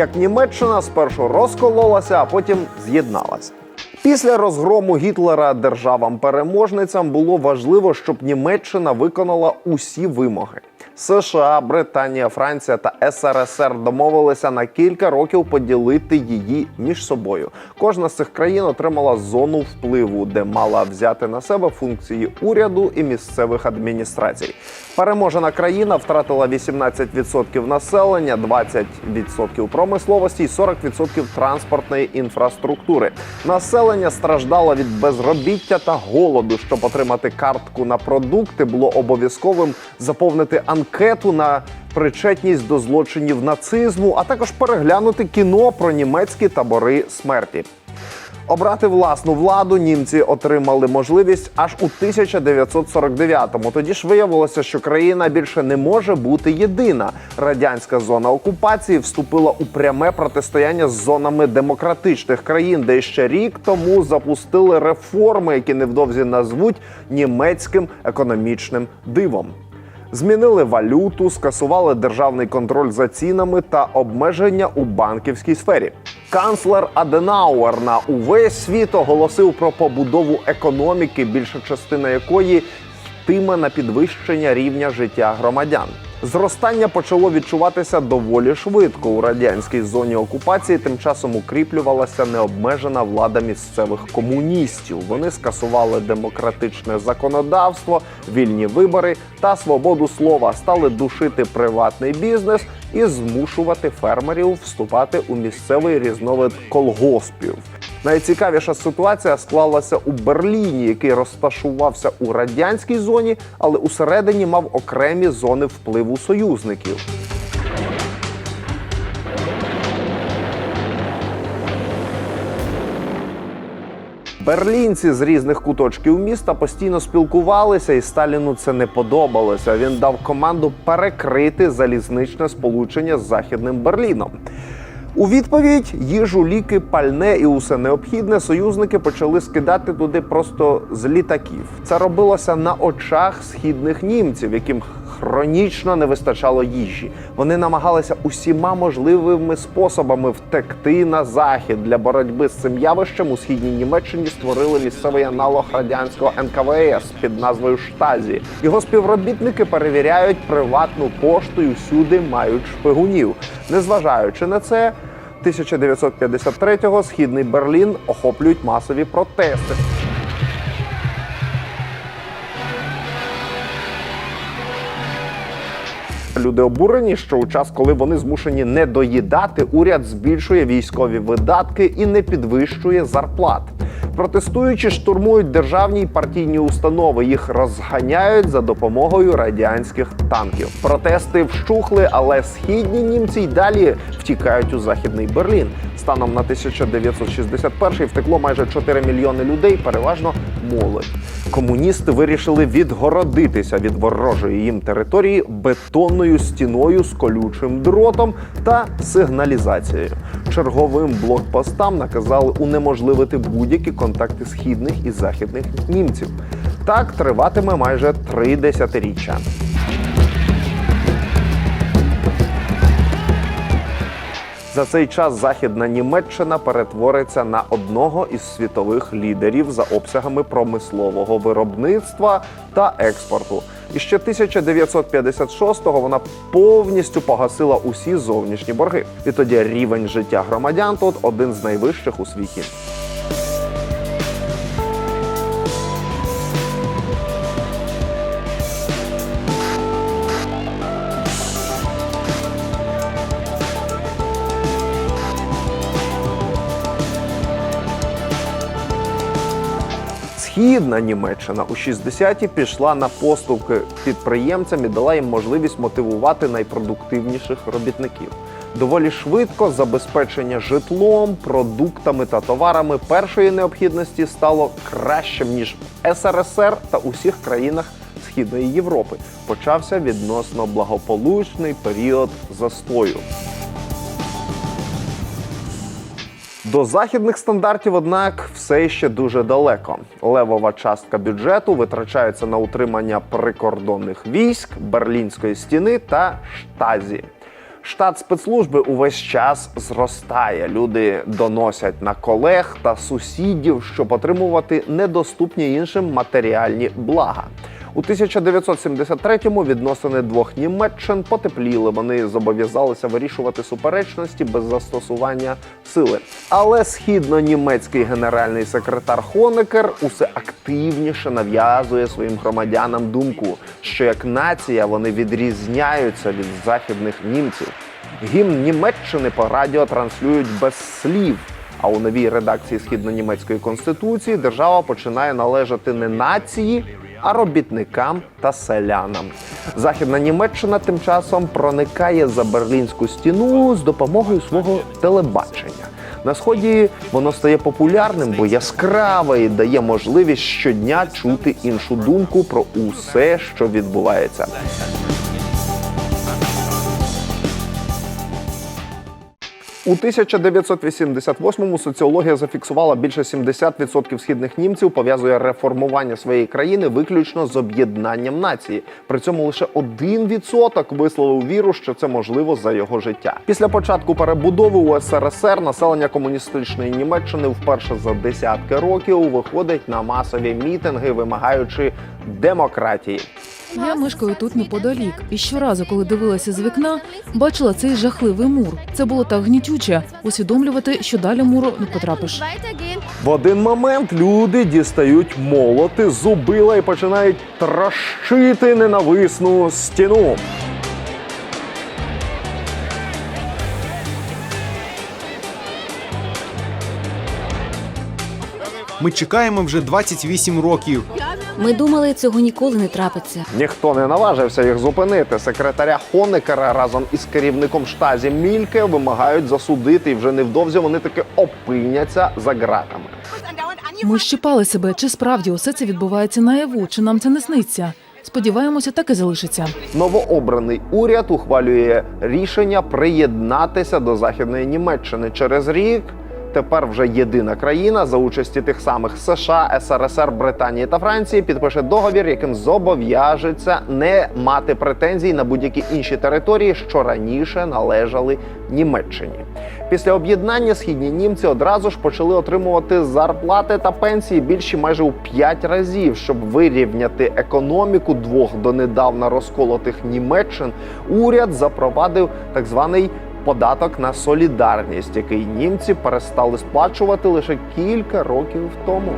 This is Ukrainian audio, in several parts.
як Німеччина спершу розкололася, а потім з'єдналася. Після розгрому Гітлера державам-переможницям було важливо, щоб Німеччина виконала усі вимоги. США, Британія, Франція та СРСР домовилися на кілька років поділити її між собою. Кожна з цих країн отримала зону впливу, де мала взяти на себе функції уряду і місцевих адміністрацій. Переможена країна втратила 18% населення, 20% промисловості і 40% транспортної інфраструктури. Населення страждало від безробіття та голоду. Щоб отримати картку на продукти, було обов'язковим заповнити анкету на причетність до злочинів нацизму, а також переглянути кіно про німецькі табори смерті. Обрати власну владу німці отримали можливість аж у 1949-му. Тоді ж виявилося, що країна більше не може бути єдина. Радянська зона окупації вступила у пряме протистояння з зонами демократичних країн, де ще рік тому запустили реформи, які невдовзі назвуть німецьким економічним дивом. Змінили валюту, скасували державний контроль за цінами та обмеження у банківській сфері. Канцлер Аденауер на увесь світ оголосив про побудову економіки, більша частина якої йтиме на підвищення рівня життя громадян. Зростання почало відчуватися доволі швидко. У радянській зоні окупації тим часом укріплювалася необмежена влада місцевих комуністів. Вони скасували демократичне законодавство, вільні вибори та свободу слова, стали душити приватний бізнес і змушувати фермерів вступати у місцевий різновид колгоспів. Найцікавіша ситуація склалася у Берліні, який розташувався у радянській зоні, але усередині мав окремі зони впливу союзників. Берлінці з різних куточків міста постійно спілкувалися, і Сталіну це не подобалося. Він дав команду перекрити залізничне сполучення з західним Берліном. У відповідь їжу, ліки, пальне і усе необхідне союзники почали скидати туди просто з літаків. Це робилося на очах східних німців, яким хронічно не вистачало їжі. Вони намагалися усіма можливими способами втекти на захід для боротьби з цим явищем. У східній Німеччині створили місцевий аналог радянського НКВС під назвою Штазі. Його співробітники перевіряють приватну пошту і всюди мають шпигунів. Незважаючи на це, 1953-го східний Берлін охоплюють масові протести. Люди обурені, що у час, коли вони змушені не доїдати, уряд збільшує військові видатки і не підвищує зарплат. Протестуючи, штурмують державні й партійні установи. Їх розганяють за допомогою радянських танків. Протести вщухли, але східні німці й далі втікають у західний Берлін. Станом на 1961 втекло майже 4 мільйони людей, переважно молодь. Комуністи вирішили відгородитися від ворожої їм території бетонною стіною з колючим дротом та сигналізацією. Черговим блокпостам наказали унеможливити будь-які контакти східних і західних німців. Так триватиме майже три десятиріччя. За цей час західна Німеччина перетвориться на одного із світових лідерів за обсягами промислового виробництва та експорту. І ще 1956-го вона повністю погасила усі зовнішні борги. Відтоді рівень життя громадян тут один з найвищих у світі. Східна Німеччина у 60-ті пішла на поступки підприємцям і дала їм можливість мотивувати найпродуктивніших робітників. Доволі швидко забезпечення житлом, продуктами та товарами першої необхідності стало кращим ніж в СРСР та усіх країнах Східної Європи. Почався відносно благополучний період застою. До західних стандартів, однак, все ще дуже далеко. Левова частка бюджету витрачається на утримання прикордонних військ, берлінської стіни та штазі. Штат спецслужби увесь час зростає. Люди доносять на колег та сусідів, щоб отримувати недоступні іншим матеріальні блага. У 1973-му відносини двох Німеччин потепліли. Вони зобов'язалися вирішувати суперечності без застосування сили. Але східно-німецький генеральний секретар Хонекер усе активніше нав'язує своїм громадянам думку, що як нація вони відрізняються від західних німців. Гімн Німеччини по радіо транслюють без слів. А у новій редакції східно-німецької конституції держава починає належати не нації, а робітникам та селянам. Західна Німеччина тим часом проникає за берлінську стіну з допомогою свого телебачення. На сході воно стає популярним, бо яскраве і дає можливість щодня чути іншу думку про усе, що відбувається. У 1988-му соціологія зафіксувала більше 70% східних німців пов'язує реформування своєї країни виключно з об'єднанням нації. При цьому лише 1% висловив віру, що це можливо за його життя. Після початку перебудови у СРСР населення комуністичної Німеччини вперше за десятки років виходить на масові мітинги, вимагаючи демократії. Я мешкаю тут неподалік, і щоразу, коли дивилася з вікна, бачила цей жахливий мур. Це було так гнітюче усвідомлювати, що далі муру не потрапиш. В один момент люди дістають молоти, зубила і починають трощити ненависну стіну. Ми чекаємо вже 28 років. Ми думали, цього ніколи не трапиться. Ніхто не наважився їх зупинити. Секретаря Хонекера разом із керівником штазі Мільке вимагають засудити, і вже невдовзі вони таки опиняться за ґратами. Ми щипали себе, чи справді усе це відбувається наяву, чи нам це не сниться. Сподіваємося, так і залишиться. Новообраний уряд ухвалює рішення приєднатися до західної Німеччини через рік. Тепер вже єдина країна за участі тих самих США, СРСР, Британії та Франції підпише договір, яким зобов'яжеться не мати претензій на будь-які інші території, що раніше належали Німеччині. Після об'єднання східні німці одразу ж почали отримувати зарплати та пенсії більші майже у п'ять разів, щоб вирівняти економіку двох донедавна розколотих Німеччин. Уряд запровадив так званий податок на солідарність, який німці перестали сплачувати лише кілька років тому.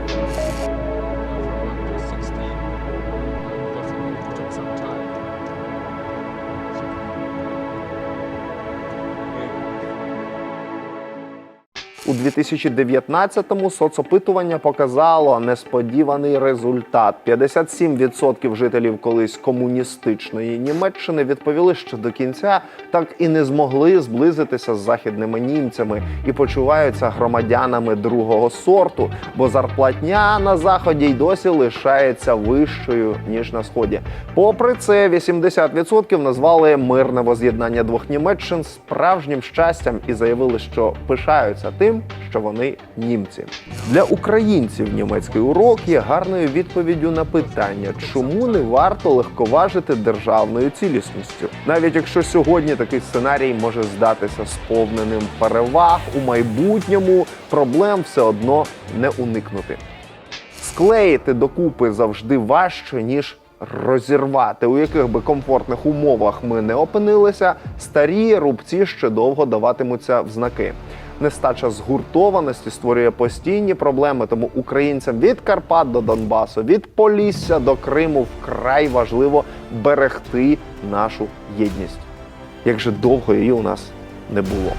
У 2019-му соцопитування показало несподіваний результат. 57% жителів колись комуністичної Німеччини відповіли, що до кінця так і не змогли зблизитися з західними німцями і почуваються громадянами другого сорту, бо зарплатня на заході й досі лишається вищою ніж на сході. Попри це, 80% назвали мирне воз'єднання двох Німеччин справжнім щастям і заявили, що пишаються тим, що вони німці. Для українців німецький урок є гарною відповіддю на питання, чому не варто легковажити державною цілісністю, навіть якщо сьогодні такий сценарій може здатися сповненим переваг у майбутньому, проблем все одно не уникнути. Склеїти докупи завжди важче, ніж розірвати. У яких би комфортних умовах ми не опинилися, старі рубці ще довго даватимуться в знаки. Нестача згуртованості створює постійні проблеми, тому українцям від Карпат до Донбасу, від Полісся до Криму вкрай важливо берегти нашу єдність. Як же довго її у нас не було.